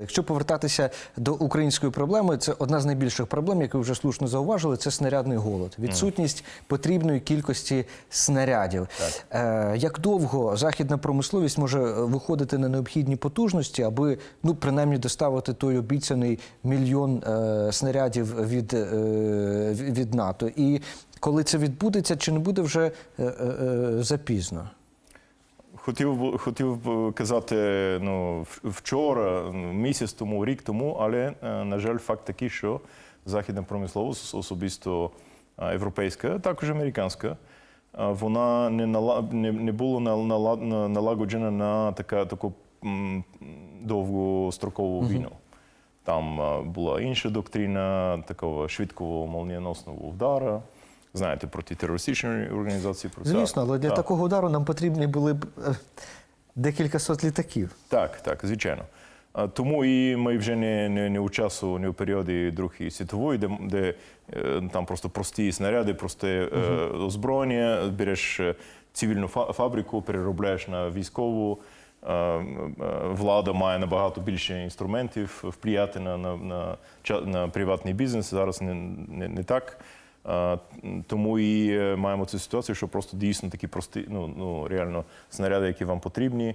Якщо повертатися до української проблеми, це одна з найбільших проблем, яку вже слушно зауважили, це снарядний голод, відсутність потрібної кількості снарядів. Е, як довго західна промисловість може виходити на необхідні потужності, аби ну принаймні доставити той обіцяний мільйон е, снарядів від, е, від НАТО? І коли це відбудеться, чи не буде вже е, е, е, запізно? Хотів хотів б казати ну, вчора, ну, місяць тому, рік тому, але, е, на жаль, факт такий, що західна промисловість, особисто е, європейська, також американська, е, вона не, нала, не, не на- налагоджена на така, таку довгострокову війну. Там е, була інша доктрина такого швидкого молнієносного удару. Знаєте, проти терористичної організації. Про це. Звісно, але для Так. такого удару нам потрібні були б е, декілька сот літаків. Так, так, звичайно. Тому і ми вже не, не, не у часу, не у періоді Другої світової, де, де е, там просто прості снаряди, просте е, озброєння, береш цивільну фабрику, переробляєш на військову. Влада має набагато більше інструментів впливати на, на, на, на приватний бізнес. Зараз не, не, не так. Тому і е, маємо цю ситуацію, що просто дійсно такі прості, ну, ну реально снаряди, які вам потрібні,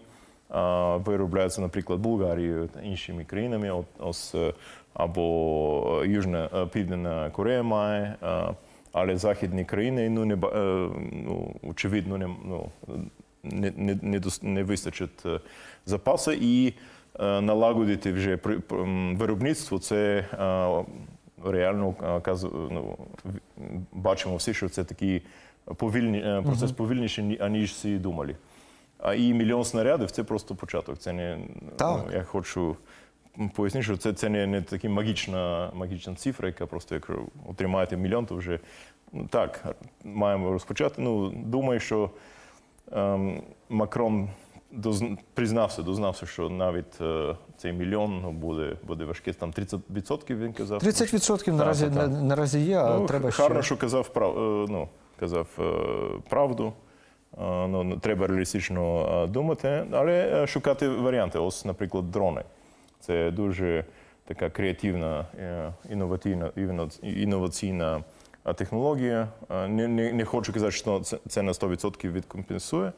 виробляються, наприклад, Болгарією та іншими країнами, от, ось, е, або е, Южна Південна Корея має, але західні країни ну, не, ну, очевидно не, ну, не, не, не, не вистачить запасу. І налагодити вже виробництво це реально е, ну, бачимо всі, що це такий повільний е, процес повільніший, аніж всі думали. А і мільйон снарядів це просто початок. Це не Так. ну, я хочу пояснити, що це, це не, не така магічна, магічна цифра, яка просто якщо отримаєте мільйон, то вже ну, так маємо розпочати. Ну думаю, що ем, Макрон дозн- признався, дознався, що навіть е, цей мільйон ну, буде, буде важкий. Там 30% він казав. 30% наразі, Так, так, так. наразі є, а Ну, треба гарно, що казав прав, е, ну, казав е, правду. Е, Ну, ну, треба реалістично думати, але шукати варіанти. Ось, наприклад, дрони. Це дуже така креативна, інноваційна, інно- інноваційна технологія. Не, не, не хочу казати, що це на 100% відкомпенсує.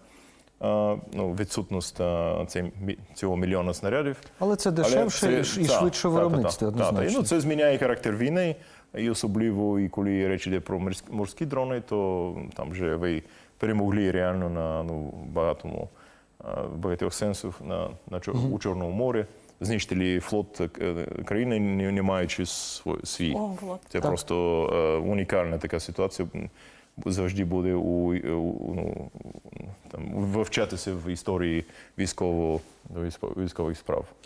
Е, Ну, відсутність е, цей цього мільйона снарядів. Але це дешевше і, ш- і швидше та, та, виробництво, та, та. однозначно. І, Ну, це зміняє характер війни, і особливо, і коли речі йде про морські дрони, то там вже ви перемогли реально на ну, багатому, е, багатьох сенсів на, на, у Чорному морі. Знищили флот країни, не, не маючи свій. О, вот. Це Так. просто е, унікальна така ситуація. Завжди буде у, у ну, в історії військово, військових справ.